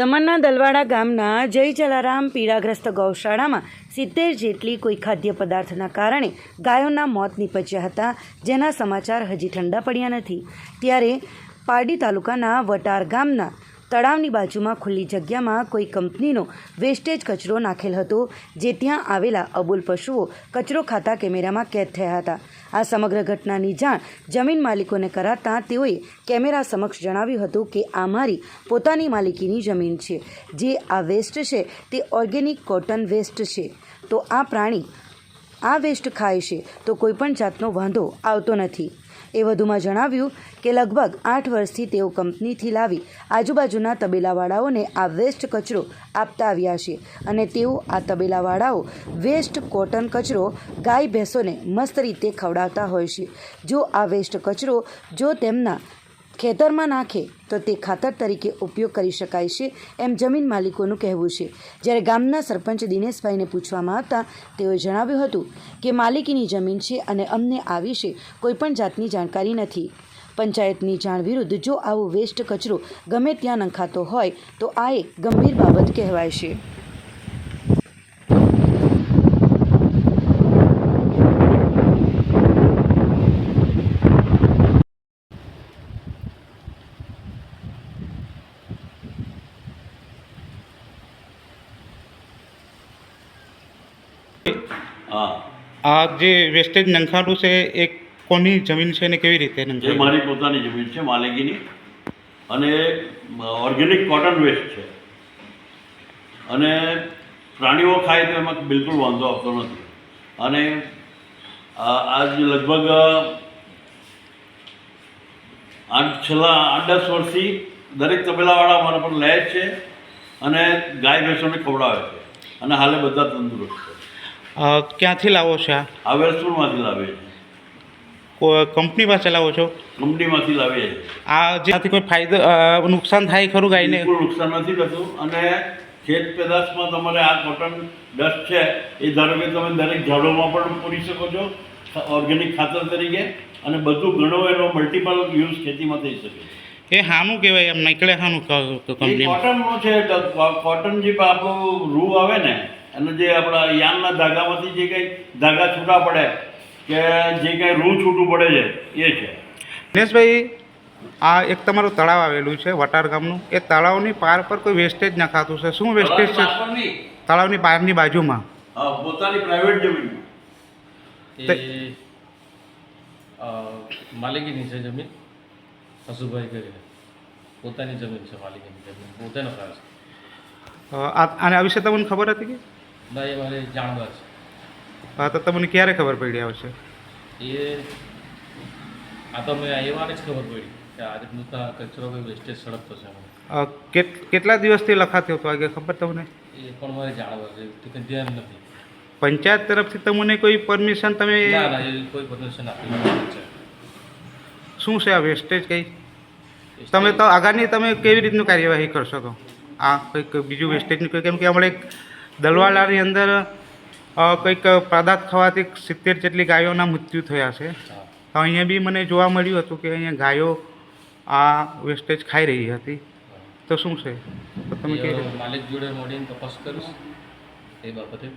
દમણના દલવાડા ગામના જય જલારામ પીડાગ્રસ્ત ગૌશાળામાં સિત્તેર જેટલી કોઈ ખાદ્ય પદાર્થના કારણે ગાયોના મોત નીપજ્યા હતા, જેના સમાચાર હજી ઠંડા પડ્યા નથી. ત્યારે પારડી તાલુકાના વટાર ગામના તળાવની બાજુમાં ખુલ્લી જગ્યામાં કોઈ કંપનીનો વેસ્ટેજ કચરો નાખેલ હતો, જે ત્યાં આવેલા અબુલ પશુઓ કચરો ખાતા કેમેરામાં કેદ થયા હતા. આ સમગ્ર ઘટનાની જાણ જમીન માલિકોને કરાતા તેઓએ કેમેરા સમક્ષ જણાવ્યું હતું કે આ મારી પોતાની માલિકીની જમીન છે. જે આ વેસ્ટ છે તે ઓર્ગેનિક કોટન વેસ્ટ છે. તો આ પ્રાણી આ વેસ્ટ ખાય છે, તો કોઈપણ જાતનો વાંધો આવતો નથી. એ વધુમાં જણાવ્યું કે લગભગ આઠ વર્ષથી તેઓ કંપનીથી લાવી આજુબાજુના તબેલાવાળાઓને આ વેસ્ટ કચરો આપતા આવ્યા છે. અને તેઓ આ તબેલાવાળાઓ વેસ્ટ કોટન કચરો ગાય ભેંસોને મસ્ત રીતે ખવડાવતા હોય છે. જો આ વેસ્ટ કચરો જો તેમના ખેતરમાં નાખે તો તે ખાતર તરીકે ઉપયોગ કરી શકાય છે એમ જમીન માલિકોનું કહેવું છે. જ્યારે ગામના સરપંચ દિનેશભાઈને પૂછવામાં આવતા તેઓએ જણાવ્યું હતું કે માલિકીની જમીન છે અને અમને આ વિશે કોઈપણ જાતની જાણકારી નથી. પંચાયતની જાણ વિરુદ્ધ જો આવો વેસ્ટ કચરો ગમે ત્યાં નંખાતો હોય તો આ એક ગંભીર બાબત કહેવાય છે. આ જે વેસ્ટેજ નંખાનું છે એ કોની જમીન છે ને કેવી રીતે એ મારી પોતાની જમીન છે માલિકીની અને ઓર્ગેનિક કોટન વેસ્ટ છે. અને પ્રાણીઓ ખાય તો એમાં બિલકુલ વાંધો આવતો નથી. અને આજ લગભગ આઠ છેલ્લા આઠ દસ વર્ષથી દરેક તબેલાવાળા મારા પર લે છે અને ગાય ભેંસોને ખવડાવે છે. અને હાલે બધા તંદુરસ્ત છે. ક્યાંથી લાવો છો આ? આ લાવે લાવીએ કંપની પાસે લાવો છો? કંપનીમાંથી લાવીએ આ જેનાથી કોઈ ફાયદો નુકસાન થાય ખરું ગાયને? બિલકુલ નુકસાન નથી થતું અને ખેત પેદાશમાં તમારે આ કોટન ડસ્ટ છે એ ધારો કે તમે દરેક ઝાડોમાં પણ પૂરી શકો છો ઓર્ગેનિક ખાતર તરીકે અને બધું ઘણો એનો મલ્ટિપલ યુઝ ખેતીમાં થઈ શકે એ હાનું કહેવાય એમ નીકળે હાનું કંપની કોટનનો છે કોટન જે આપણું રૂ આવે ને અને જે આપણા યાનના ધાગામાંથી જે કંઈ ધાગા છૂટા પડે કે જે કંઈ રૂ છૂટું પડે છે એ છે. દિનેશભાઈ આ એક તમારું તળાવ આવેલું છે વટાર ગામનું. એ તળાવની પાર પર કોઈ વેસ્ટેજ નખાતું છે? શું વેસ્ટેજ છે? તળાવની પારની બાજુમાં. પોતાની પ્રાઇવેટ જમીન. માલિકીની છે જમીન હસુભાઈ કરીને. પોતાની જમીન છે માલિકીની જમીન પોતે નખાવે છે. આને આ વિશે તમને ખબર હતી કે? એ જાણવા છે. હા તો તમને ક્યારે ખબર પડી આવશે? એ આ તો મેં એવાને જ ખબર પડી કે આજે રીતનું કચરો કોઈ વેસ્ટેજ સડકતો છે મને કેટલા દિવસથી લખાતી હતો આગે ખબર તમને? એ પણ મારે જાણવા છે કંઈ ધ્યાન નથી. પંચાયત તરફથી તમને કોઈ પરમિશન તમે ના ના કોઈ પરમિશન આપી શું છે આ વેસ્ટેજ કંઈ? તમે તો આગળની તમે કેવી રીતનું કાર્યવાહી કરશો તો? આ કંઈક બીજું વેસ્ટેજનું કંઈક કેમ કે હમણાં એક દલવાલાની અંદર કંઈક પદાર્થ ખાવાથી સિત્તેર જેટલી ગાયોના મૃત્યુ થયા છે. તો અહીંયા બી મને જોવા મળ્યું હતું કે અહીંયા ગાયો આ વેસ્ટેજ ખાઈ રહી હતી. તો શું છે? તો તમે કહી માલિક જોડે મોડીને તપાસ કરીશ એ બાબતે.